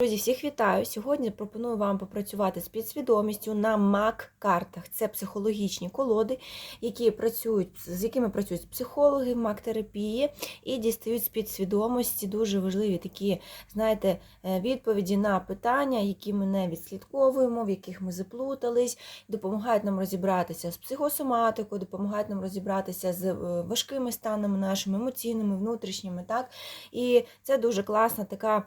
Друзі, всіх вітаю! Сьогодні пропоную вам попрацювати з підсвідомістю на МАК-картах. Це психологічні колоди, які працюють, з якими працюють психологи в МАК-терапії і дістають з підсвідомості дуже важливі такі, знаєте, е, відповіді на питання, які ми не відслідковуємо, в яких ми заплутались, допомагають нам розібратися з психосоматикою, допомагають нам розібратися з е, важкими станами нашими емоційними, внутрішніми. Так? І це дуже класна така.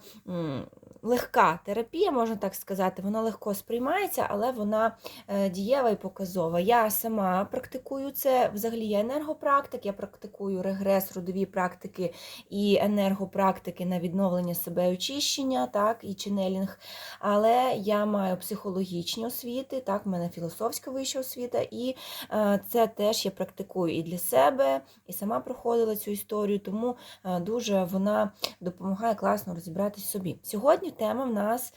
Легка терапія, можна так сказати, вона легко сприймається, але вона е, дієва і показова. Я сама практикую це, взагалі я енергопрактик, я практикую регрес, родові практики і енергопрактики на відновлення себе і очищення, так, і ченелінг. Але я маю психологічні освіти, так, в мене філософська вища освіта, і е, це теж я практикую і для себе, і сама проходила цю історію, тому е, дуже вона допомагає класно розібратись собі. Сьогодні тема в нас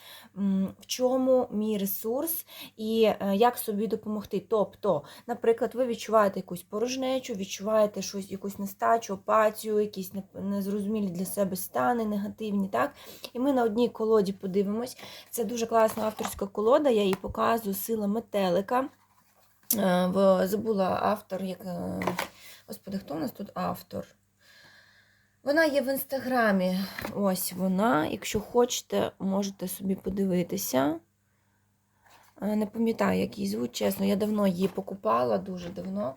в чому мій ресурс і е, як собі допомогти. Тобто, наприклад, ви відчуваєте якусь порожнечу, відчуваєте щось, якусь нестачу, апатію, якісь незрозумілі для себе стани негативні. так? І ми на одній колоді подивимось. Це дуже класна авторська колода, я її показую сила метелика. Е, Забула автор, як. е, Господи, хто у нас тут автор? Вона є в інстаграмі. Ось вона. Якщо хочете, можете собі подивитися. Е, Не пам'ятаю, як її звуть, чесно. Я давно її покупала, дуже давно.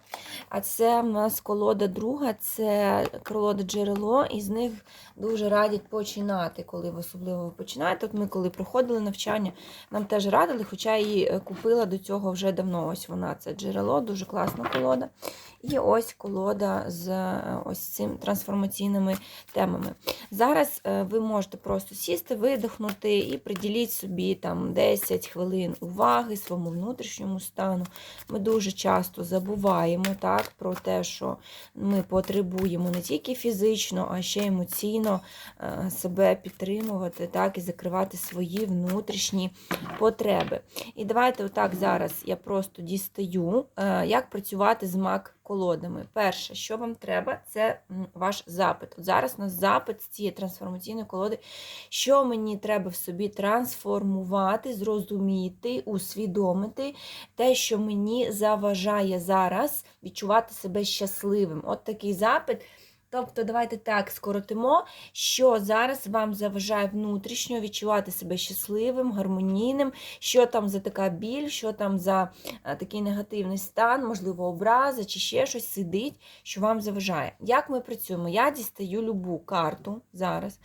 А це в нас колода друга, це колода джерело, і з них дуже радять починати, коли ви особливо починаєте. От ми, коли проходили навчання, нам теж радили, хоча я її е, купила до цього вже давно. Ось вона, це джерело, дуже класна колода. І ось колода з е, ось цим трансформаційними темами. Зараз е, ви можете просто сісти, видихнути і приділіть собі там 10 хвилин уваги своєму внутрішньому стану. Ми дуже часто забуваємо так, про те, що ми потребуємо не тільки фізично, а ще емоційно е, себе підтримувати так, і закривати свої внутрішні потреби. І давайте отак зараз я просто дістаю, як працювати з мак колодами. Перше, що вам треба, це ваш запит. От зараз у нас запит з цієї трансформаційної колоди, що мені треба в собі трансформувати, зрозуміти, усвідомити те, що мені заважає зараз відчувати себе щасливим. От такий запит. Тобто, давайте так скоротимо, що зараз вам заважає внутрішньо відчувати себе щасливим, гармонійним, що там за така біль, що там за е, такий негативний стан, можливо, образа чи ще щось сидить, що вам заважає. Як ми працюємо? Я дістаю любу карту зараз,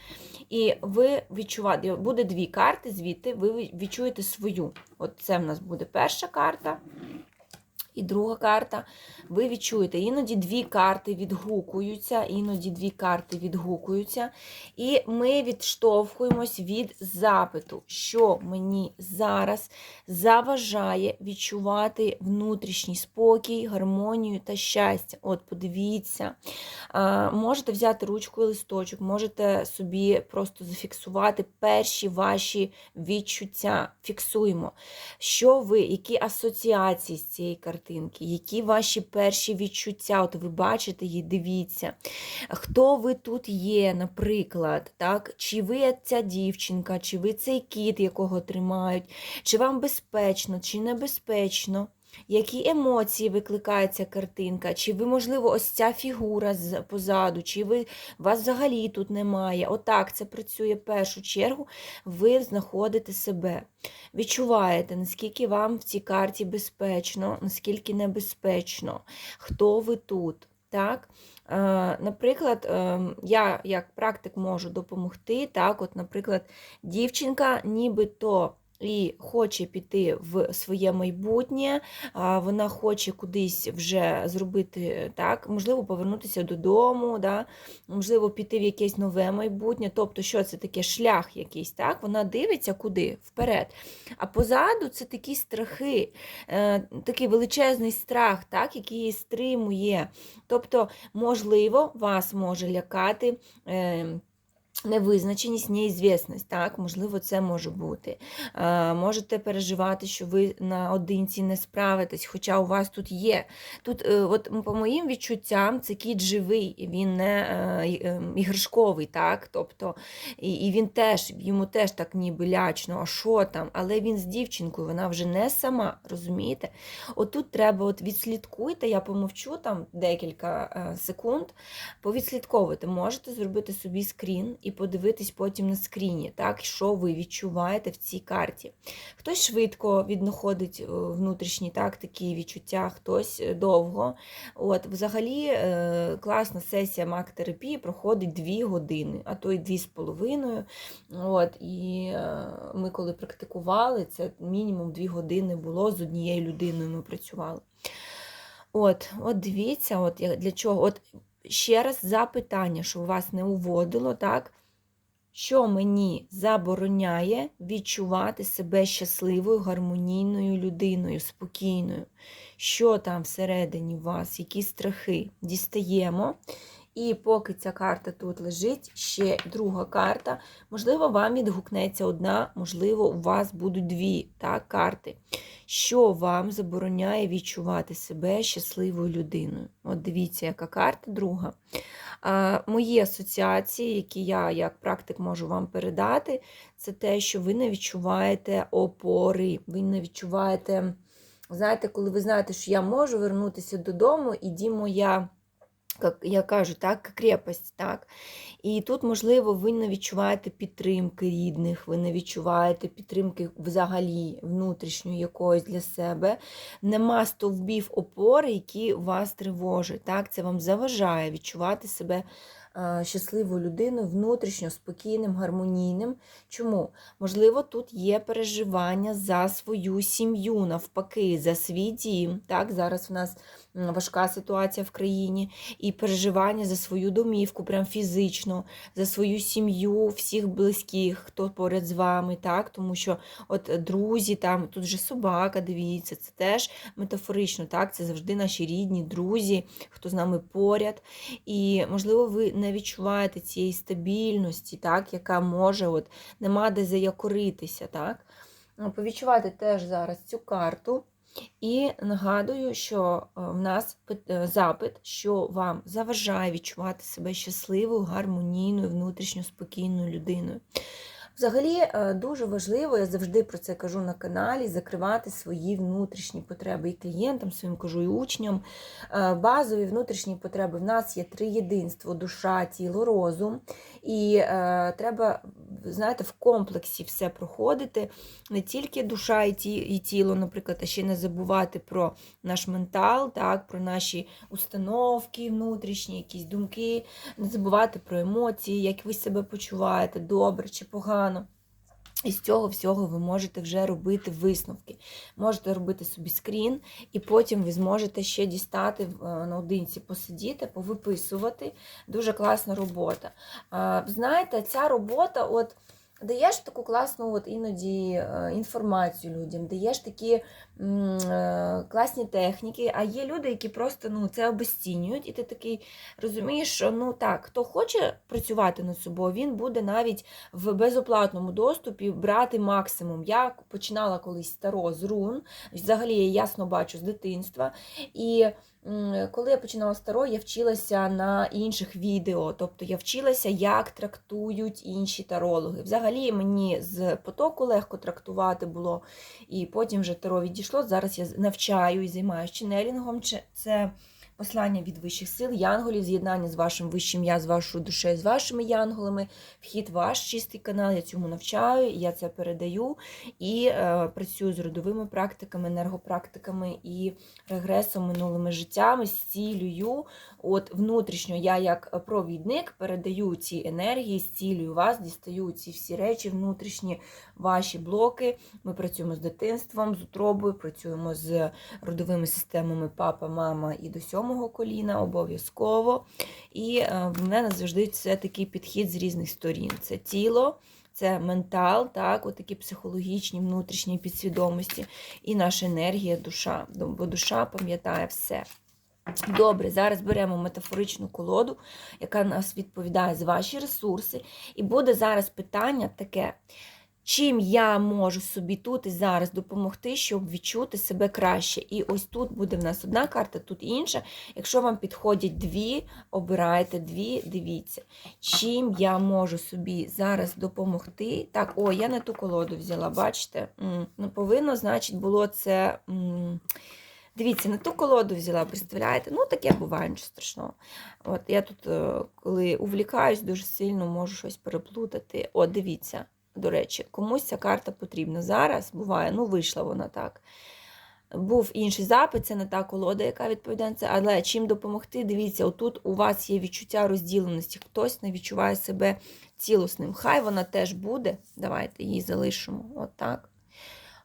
і ви відчуваєте, буде дві карти, звідти ви відчуєте свою. От це в нас буде перша карта. І друга карта, ви відчуєте, іноді дві карти відгукуються, іноді дві карти відгукуються. І ми відштовхуємось від запиту, що мені зараз заважає відчувати внутрішній спокій, гармонію та щастя. От, подивіться, можете взяти ручку і листочок, можете собі просто зафіксувати перші ваші відчуття. Фіксуємо, що ви, які асоціації з цієї картинки, які ваші перші відчуття, от ви бачите її, дивіться, хто ви тут є, наприклад, так? чи ви ця дівчинка, чи ви цей кіт, якого тримають, чи вам безпечно, чи небезпечно. Які емоції викликає ця картинка? Чи ви, можливо, ось ця фігура позаду, чи ви вас взагалі тут немає? Отак це працює в першу чергу. Ви знаходите себе. Відчуваєте, наскільки вам в цій карті безпечно, наскільки небезпечно, хто ви тут. Так? Е, Наприклад, е, я як практик можу допомогти. Так, от, Наприклад, дівчинка нібито і хоче піти в своє майбутнє, вона хоче кудись вже зробити так, можливо, повернутися додому, да, можливо, піти в якесь нове майбутнє. Тобто, що це таке шлях якийсь, так? Вона дивиться куди? Вперед. А позаду це такі страхи, е, такий величезний страх, так, який її стримує. Тобто, можливо, вас може лякати. Невизначеність, неізвісність, так, можливо, це може бути. Е, можете переживати, що ви наодинці не справитесь, хоча у вас тут є. Тут, е, от, по моїм відчуттям, це кіт живий, він не е, е, іграшковий, так, тобто, і, і він теж, йому теж так ніби лячно, а що там, але він з дівчинкою, вона вже не сама, розумієте? Отут треба от відслідкуйте, я помовчу там декілька е, секунд, повідслідковуйте, можете зробити собі скрін і подивитись потім на скріні, так, що ви відчуваєте в цій карті. Хтось швидко віднаходить е, внутрішні так, такі відчуття, хтось е, довго. От, Взагалі е, класна сесія мак-терапії проходить 2 години, а то й 2,5. От, І ми коли практикували, це мінімум 2 години було з однією людиною ми працювали. От, от дивіться, от для чого. От ще раз запитання, що вас не уводило, так? Що мені забороняє відчувати себе щасливою, гармонійною людиною, спокійною? Що там всередині вас, які страхи? Дістаємо. І поки ця карта тут лежить, ще друга карта. Можливо, вам відгукнеться одна, можливо, у вас будуть дві так, карти. Що вам забороняє відчувати себе щасливою людиною? От дивіться, яка карта друга. А, Мої асоціації, які я як практик можу вам передати, це те, що ви не відчуваєте опори, ви не відчуваєте, знаєте, коли ви знаєте, що я можу вернутися додому, і дім моя, як я кажу, так, крепость, так. І тут, можливо, ви не відчуваєте підтримки рідних, ви не відчуваєте підтримки взагалі внутрішньої якоїсь для себе. Нема стовбів опори, які вас тривожать. Так? Це вам заважає відчувати себе щасливою людиною, внутрішньо спокійним, гармонійним. Чому? Можливо, тут є переживання за свою сім'ю, навпаки, за свій дім. Так? Зараз в нас важка ситуація в країні, і переживання за свою домівку, прям фізично, за свою сім'ю, всіх близьких, хто поряд з вами, так? тому що от е, друзі, там тут же собака, дивіться, це теж метафорично, так? це завжди наші рідні, друзі, хто з нами поряд. І, можливо, ви не відчуваєте цієї стабільності, так? яка може, от, нема де заякоритися. Так? Ну, Повідчувати теж зараз цю карту. І нагадую, що е, в нас е, запит, що вам заважає відчувати себе щасливою, гармонійною, внутрішньо спокійною людиною. Взагалі е, дуже важливо, я завжди про це кажу на каналі, закривати свої внутрішні потреби і клієнтам, своїм кажу, і учням. Е, Базові внутрішні потреби в нас є три єдинство: душа, тіло, розум. І е, треба, знаєте, в комплексі все проходити. Не тільки душа і, ті, і тіло, наприклад, а ще не забувати про наш ментал, так, про наші установки внутрішні, якісь думки, не забувати про емоції, як ви себе почуваєте, добре чи погано. І з цього всього ви можете вже робити висновки. Можете робити собі скрін, і потім ви зможете ще дістати е, наодинці, посидіти, повиписувати. Дуже класна робота. Знаєте, ця робота, от даєш таку класну от іноді е, інформацію людям, даєш такі е, класні техніки, а є люди, які просто ну, це обесцінюють, і ти такий розумієш, що ну так, хто хоче працювати над собою, він буде навіть в безоплатному доступі брати максимум. Я починала колись старо з рун, взагалі я ясно бачу з дитинства. І коли я починала старо, я вчилася на інших відео, тобто я вчилася, як трактують інші тарологи. Взагалі мені з потоку легко трактувати було, і потім вже таро відійшло. Зараз я навчаю і займаюся ченелінгом. Це послання від вищих сил, янголів, з'єднання з вашим вищим я, з вашою душею, з вашими янголами, вхід ваш чистий канал. Я цьому навчаю, я це передаю і е, працюю з родовими практиками, енергопрактиками і регресом, минулими життями, зцілюю. От внутрішньо я як провідник передаю ці енергії, зцілюю вас, дістаю ці всі речі, внутрішні ваші блоки. Ми працюємо з дитинством, з утробою, працюємо з родовими системами папа, мама і до сьомого коліна обов'язково. І е, в мене завжди це такий підхід з різних сторін. Це тіло. Це ментал, так, от такі психологічні, внутрішні підсвідомості, і наша енергія, душа. Бо душа пам'ятає все. Добре, зараз беремо метафоричну колоду, яка нас відповідає за ваші ресурси. І буде зараз питання таке. Чим я можу собі тут і зараз допомогти, щоб відчути себе краще? І ось тут буде в нас одна карта, тут інша. Якщо вам підходять дві, обирайте дві, дивіться. Чим я можу собі зараз допомогти? Так, о, я не ту колоду взяла, бачите? Не повинно, значить, було це. Дивіться, не ту колоду взяла, представляєте? Ну, таке буває, нічого страшного. От я тут, е, коли увлікаюсь дуже сильно, можу щось переплутати. От, дивіться, до речі, комусь ця карта потрібна. Зараз буває, ну, вийшла вона так. Був інший запит, це не та колода, яка відповідає на це. Але чим допомогти? Дивіться, отут у вас є відчуття розділеності, хтось не відчуває себе цілісним. Хай вона теж буде. Давайте її залишимо. Отак.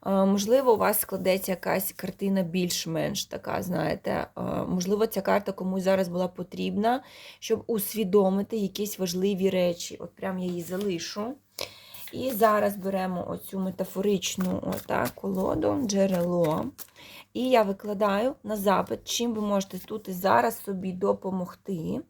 Е, Можливо, у вас складеться якась картина більш-менш така, знаєте. Е, Можливо, ця карта комусь зараз була потрібна, щоб усвідомити якісь важливі речі. От прям я її залишу. І зараз беремо оцю метафоричну отак, колоду, джерело. І я викладаю на запит, чим ви можете тут і зараз собі допомогти.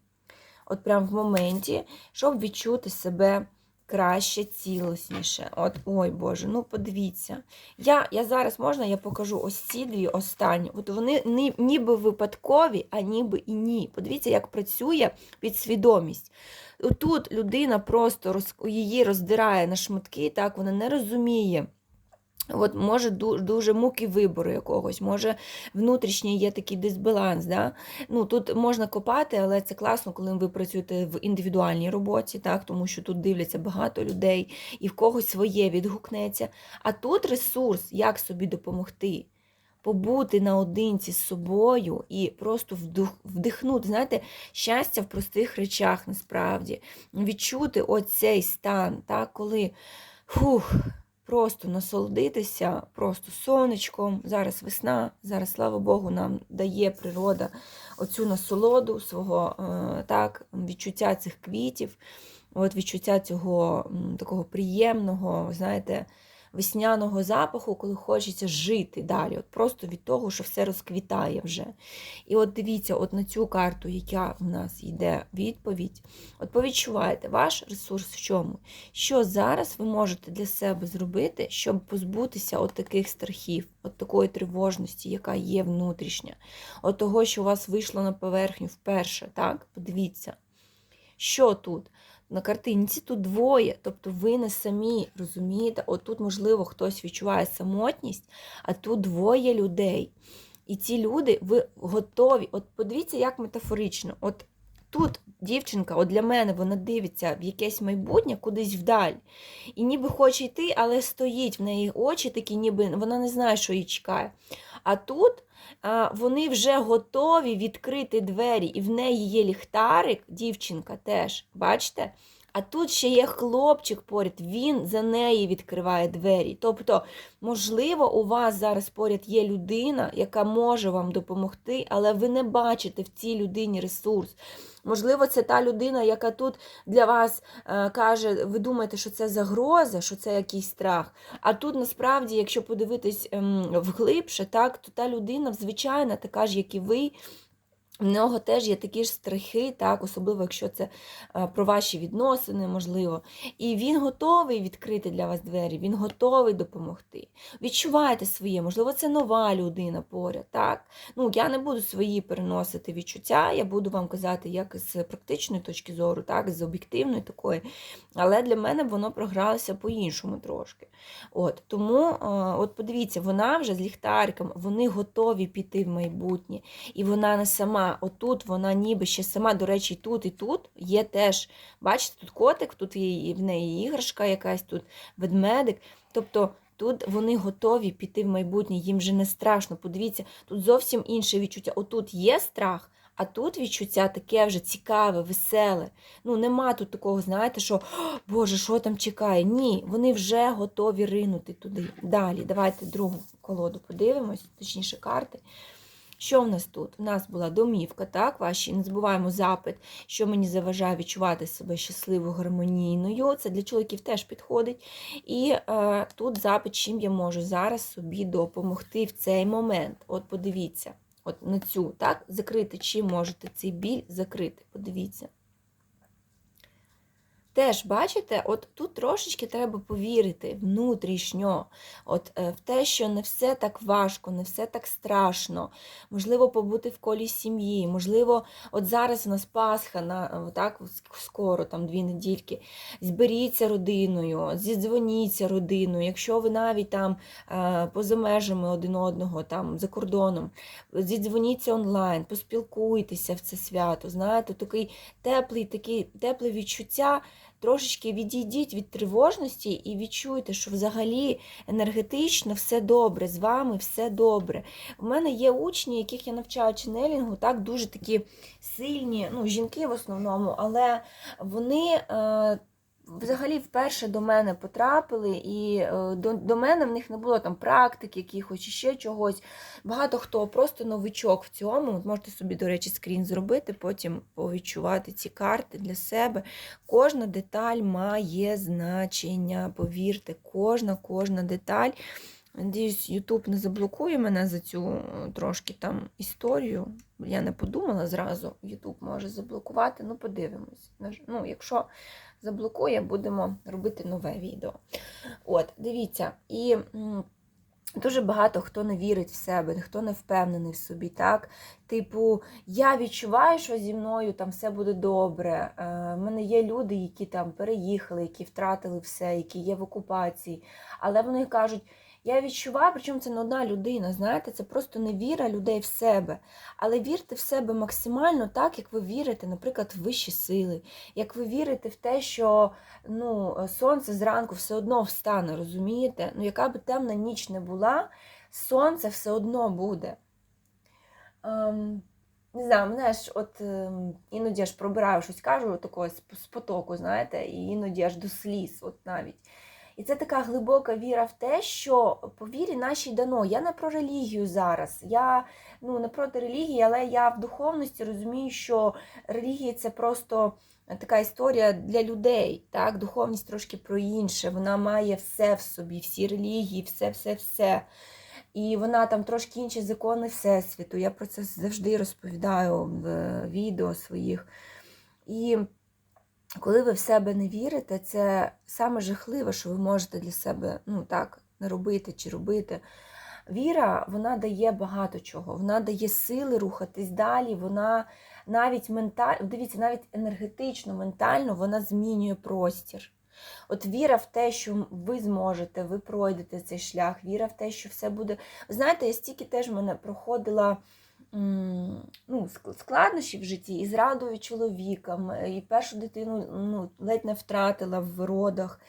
От прям в моменті, щоб відчути себе краще, цілісніше. От, ой Боже, ну подивіться. Я я зараз можна, я покажу ось ці дві останні. От вони ні, ніби випадкові, а ніби і ні. Подивіться, як працює підсвідомість. Тут людина просто роз, її роздирає на шматки, так, вона не розуміє. От Може дуже муки вибору якогось, може внутрішній є такий дисбаланс. Да? Ну, Тут можна копати, але це класно, коли ви працюєте в індивідуальній роботі, так? тому що тут дивляться багато людей і в когось своє відгукнеться. А тут ресурс, як собі допомогти. Побути наодинці з собою і просто вдихнути, знаєте, щастя в простих речах насправді, відчути оцей стан, так, коли фух, просто насолодитися, просто сонечком. Зараз весна, зараз, слава Богу, нам дає природа оцю насолоду свого е, так, відчуття цих квітів, от відчуття цього такого приємного, знаєте, весняного запаху, коли хочеться жити далі. От Просто від того, що все розквітає вже. І от дивіться, от на цю карту, яка в нас йде відповідь, от повідчуваєте, ваш ресурс в чому? Що зараз ви можете для себе зробити, щоб позбутися от таких страхів, от такої тривожності, яка є внутрішня, от того, що у вас вийшло на поверхню вперше. так? Подивіться. Що тут? На картинці тут двоє, тобто ви не самі розумієте, отут, можливо, хтось відчуває самотність, а тут двоє людей. І ці люди, ви готові. От подивіться, як метафорично. От тут дівчинка, от для мене вона дивиться в якесь майбутнє кудись вдаль. І ніби хоче йти, але стоїть в неї очі такі, ніби вона не знає, що її чекає. А тут вони вже готові відкрити двері, і в неї є ліхтарик, дівчинка теж, бачите? А тут ще є хлопчик поряд, він за неї відкриває двері. Тобто, можливо, у вас зараз поряд є людина, яка може вам допомогти, але ви не бачите в цій людині ресурс. Можливо, це та людина, яка тут для вас е, каже, ви думаєте, що це загроза, що це якийсь страх. А тут насправді, якщо подивитись е, вглибше, так, то та людина звичайна, така ж, як і ви. В нього теж є такі ж страхи, так, особливо, якщо це е, про ваші відносини, можливо. І він готовий відкрити для вас двері, він готовий допомогти. Відчувайте своє, можливо, це нова людина поряд. так. Ну, Я не буду свої переносити відчуття, я буду вам казати, як з практичної точки зору, так, з об'єктивної такої. Але для мене воно програлося по-іншому трошки. От, Тому, е, от подивіться, вона вже з ліхтариком, вони готові піти в майбутнє. І вона не сама отут вона ніби ще сама, до речі, тут і тут є теж, бачите, тут котик, тут є в неї іграшка якась, тут ведмедик. Тобто тут вони готові піти в майбутнє, їм вже не страшно. Подивіться, тут зовсім інше відчуття. Отут є страх. А тут відчуття таке вже цікаве, веселе. Ну, нема тут такого, знаєте, що, Боже, що там чекає? Ні, вони вже готові ринути туди. Далі. Давайте другу колоду подивимось, точніше, карти. Що в нас тут? У нас була домівка, так, ваші, не забуваємо запит, що мені заважає відчувати себе щасливо, гармонійною. Це для чоловіків теж підходить. І е, тут запит, чим я можу зараз собі допомогти в цей момент. От подивіться. от на цю, так, закрити, чим можете цей біль закрити. Подивіться. Теж, бачите, от тут трошечки треба повірити внутрішньо, от е, в те, що не все так важко, не все так страшно. Можливо, побути в колі сім'ї, можливо, от зараз у нас Пасха, на, е, так, скоро, там дві недільки. Зберіться родиною, зідзвоніться родиною. Якщо ви навіть там е, поза межами один одного, там за кордоном, зідзвоніться онлайн, поспілкуйтеся в це свято. Знаєте, такий теплий, такий тепле відчуття. Трошечки відійдіть від тривожності і відчуйте, що взагалі енергетично все добре, з вами все добре. У мене є учні, яких я навчаю ченелінгу, так дуже такі сильні, ну, жінки в основному, але вони. Взагалі вперше до мене потрапили, і е, до до мене в них не було там практик, якихось чи ще чогось. Багато хто просто новичок в цьому. Можете собі, до речі, скрін зробити, потім повідчувати ці карти для себе. Кожна деталь має значення, повірте, кожна, кожна деталь. Надіюсь, Ютуб не заблокує мене за цю е, трошки там історію. Я не подумала зразу, Ютуб може заблокувати, ну подивимось. Ну, Якщо заблокує, будемо робити нове відео. От, дивіться, і. Дуже багато хто не вірить в себе, хто не впевнений в собі. так? Типу, я відчуваю, що зі мною там все буде добре. У е, мене є люди, які там переїхали, які втратили все, які є в окупації. Але вони кажуть, я відчуваю, причому це не одна людина, знаєте, це просто невіра людей в себе. Але вірте в себе максимально так, як ви вірите, наприклад, в вищі сили, як ви вірите в те, що ну, сонце зранку все одно встане, розумієте? Ну, яка би темна ніч не була, сонце все одно буде. Ем, не знаю, мене ж от ем, іноді аж пробираю щось кажу, такого з потоку, знаєте, і іноді аж до сліз, от навіть. І це така глибока віра в те, що по вірі нашій дано. Я не про релігію зараз. Я ну, не проти релігії, але я в духовності розумію, що релігія це просто така історія для людей. Так? Духовність трошки про інше. Вона має все в собі, всі релігії, все-все-все. І вона там трошки інші закони Всесвіту. Я про це завжди розповідаю в відео своїх. І коли ви в себе не вірите, це саме жахливе, що ви можете для себе ну так, не робити чи робити. Віра, вона дає багато чого, вона дає сили рухатись далі, вона навіть ментально, дивіться, навіть енергетично, ментально вона змінює простір. От віра в те, що ви зможете, ви пройдете цей шлях, віра в те, що все буде. Знаєте, я стільки теж мене проходила ну, складнощі в житті і зрадою чоловіком, і першу дитину ну, ледь не втратила в родах.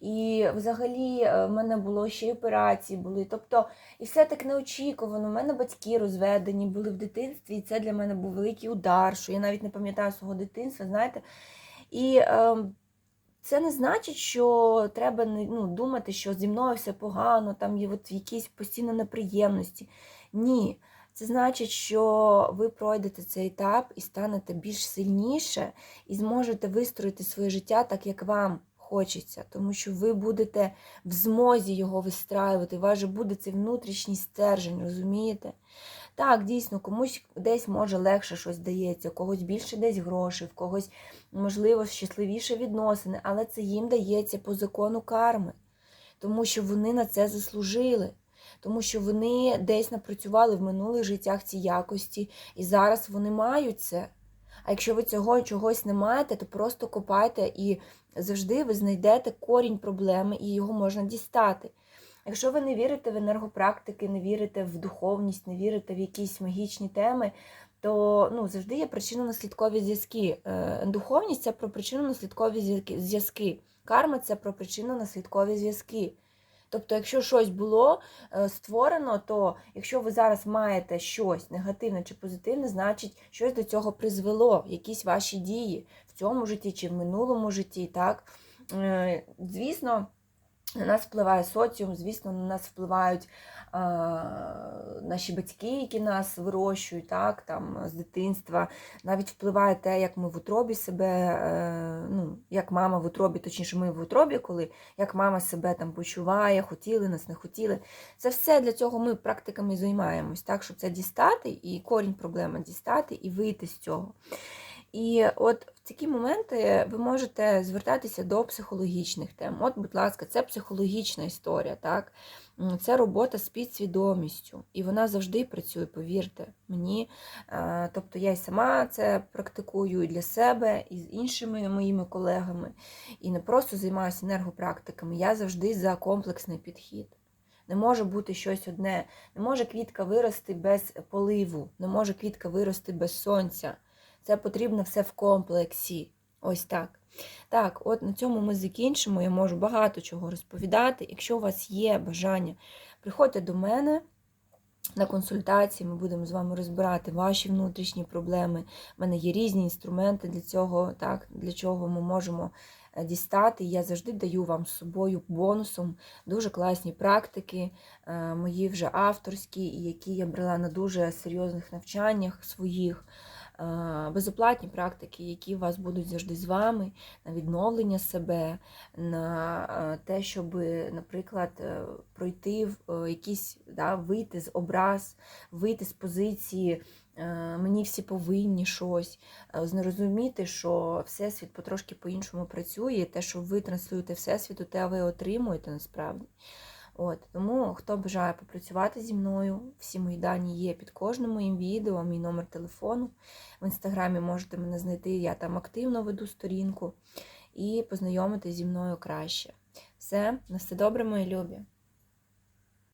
І взагалі е, в мене було ще й операції були. Тобто, і все так неочікувано. У мене батьки розведені були в дитинстві, і це для мене був великий удар, що я навіть не пам'ятаю свого дитинства, знаєте. І е, це не значить, що треба ну, думати, що зі мною все погано, там є от якісь постійні неприємності. Ні. Це значить, що ви пройдете цей етап і станете більш сильніше, і зможете вистроїти своє життя так, як вам хочеться, тому що ви будете в змозі його вистраювати, у вас же буде цей внутрішній стержень, розумієте? Так, дійсно, комусь десь може легше щось дається, у когось більше десь грошей, в когось, можливо, щасливіше відносини, але це їм дається по закону карми, тому що вони на це заслужили тому що вони десь напрацювали в минулих життях ці якості, і зараз вони мають це. А якщо ви цього чогось не маєте, то просто копайте і завжди ви знайдете корінь проблеми, і його можна дістати. Якщо ви не вірите в енергопрактики, не вірите в духовність, не вірите в якісь магічні теми, то ну, завжди є причинно-наслідкові зв'язки. Е, духовність це про причинно-наслідкові зв'язки. Карма це про причинно-наслідкові зв'язки. Тобто, якщо щось було е, створено, то якщо ви зараз маєте щось негативне чи позитивне, значить щось до цього призвело, якісь ваші дії в цьому житті чи в минулому житті. так? Е, звісно, На нас впливає соціум, звісно, на нас впливають е, наші батьки, які нас вирощують, так, там, з дитинства. Навіть впливає те, як ми в утробі себе, е, ну, як мама в утробі, точніше, ми в утробі, коли як мама себе там почуває, хотіли нас, не хотіли. Це все для цього ми практиками займаємось, так, щоб це дістати, і корінь проблеми дістати, і вийти з цього. І от в такі моменти ви можете звертатися до психологічних тем. От, будь ласка, це психологічна історія, так? Це робота з підсвідомістю. І вона завжди працює, повірте мені. Е, Тобто я і сама це практикую і для себе, і з іншими моїми колегами. І не просто займаюся енергопрактиками, я завжди за комплексний підхід. Не може бути щось одне, не може квітка вирости без поливу, не може квітка вирости без сонця. Це потрібно все в комплексі. Ось так. Так, от на цьому ми закінчимо. Я можу багато чого розповідати. Якщо у вас є бажання, приходьте до мене на консультації, ми будемо з вами розбирати ваші внутрішні проблеми. У мене є різні інструменти для цього, так, для чого ми можемо е, дістати. Я завжди даю вам з собою бонусом дуже класні практики, е, мої вже авторські, які я брала на дуже серйозних навчаннях своїх. Е, Безоплатні практики, які вас будуть завжди з вами, на відновлення себе, на е, те, щоб, наприклад, е, пройти в якісь, да, вийти з образ, вийти з позиції. Мені всі повинні щось, зрозуміти, що Всесвіт потрошки по-іншому працює, те, що ви транслюєте Всесвіту, те ви отримуєте насправді. От, тому хто бажає попрацювати зі мною, всі мої дані є під кожним моїм відео, мій номер телефону. В інстаграмі можете мене знайти, я там активно веду сторінку і познайомитись зі мною краще. Все, на все добре, мої любі!